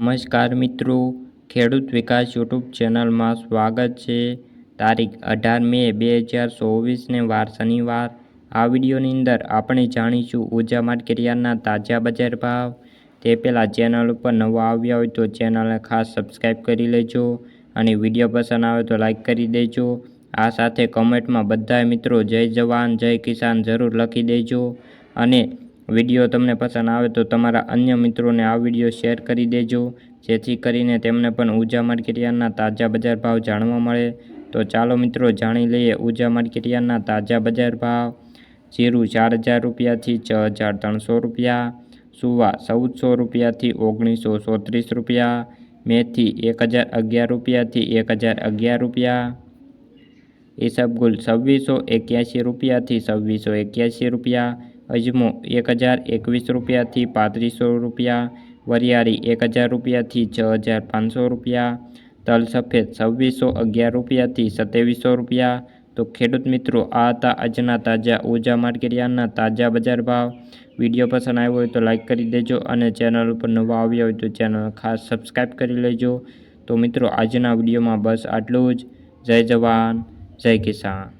નમસ્કાર મિત્રો. ખેડૂત વિકાસ યુટ્યુબ ચેનલમાં સ્વાગત છે. તારીખ અઢાર મે બે હજાર ચોવીસને વાર શનિવાર. આ વિડીયોની અંદર આપણે જાણીશું ઊર્જા માર્કેટિયાના તાજા બજાર ભાવ. તે પહેલાં ચેનલ ઉપર નવા આવ્યા હોય તો ચેનલને ખાસ સબસ્ક્રાઈબ કરી લેજો અને વીડિયો પસંદ આવે તો લાઈક કરી દેજો. આ સાથે કમેન્ટમાં બધા મિત્રો જય જવાન, જય કિસાન જરૂર લખી દેજો અને વીડિયો તમને પસંદ આવે તો તમારા અન્ય મિત્રોને આ વીડિયો શેર કરી દેજો. જેથી કરીને તેમને પણ ઊર્જા માર્કેટિયાના તાજા બજાર ભાવ જાણવા મળે. તો ચાલો મિત્રો, જાણી લઈએ ઊર્જા માર્કેટિયાના તાજા બજાર ભાવ. જીરું ચાર હજાર રૂપિયાથી છ હજાર ત્રણસો રૂપિયા. સુવા ચૌદસો રૂપિયાથી ઓગણીસો ચોત્રીસ રૂપિયા. મેથી એક હજાર અગિયાર રૂપિયાથી એક હજાર અગિયાર રૂપિયા. ઈસબગુલ છવ્વીસો એક્યાસી રૂપિયાથી છવ્વીસો એક્યાસી રૂપિયા. અજમો એક હજાર એકવીસ રૂપિયાથી પાંત્રીસો રૂપિયા, વરિયાળી એક હજાર રૂપિયાથી છ હજાર પાંચસો રૂપિયા, તલ સફેદ છવ્વીસો અગિયાર રૂપિયાથી સત્યાવીસો રૂપિયા. તો ખેડૂત મિત્રો, આ હતા આજના તાજા ઊર્જા માર્કેટયાર્ડના તાજા બજાર ભાવ. વીડિયો પસંદ આવ્યો હોય તો લાઇક કરી દેજો અને ચેનલ ઉપર નવા આવ્યા હોય તો ચેનલ ખાસ સબસ્ક્રાઈબ કરી લેજો. તો મિત્રો, આજના વિડીયોમાં બસ આટલું જ. જય જવાન, જય કિસાન.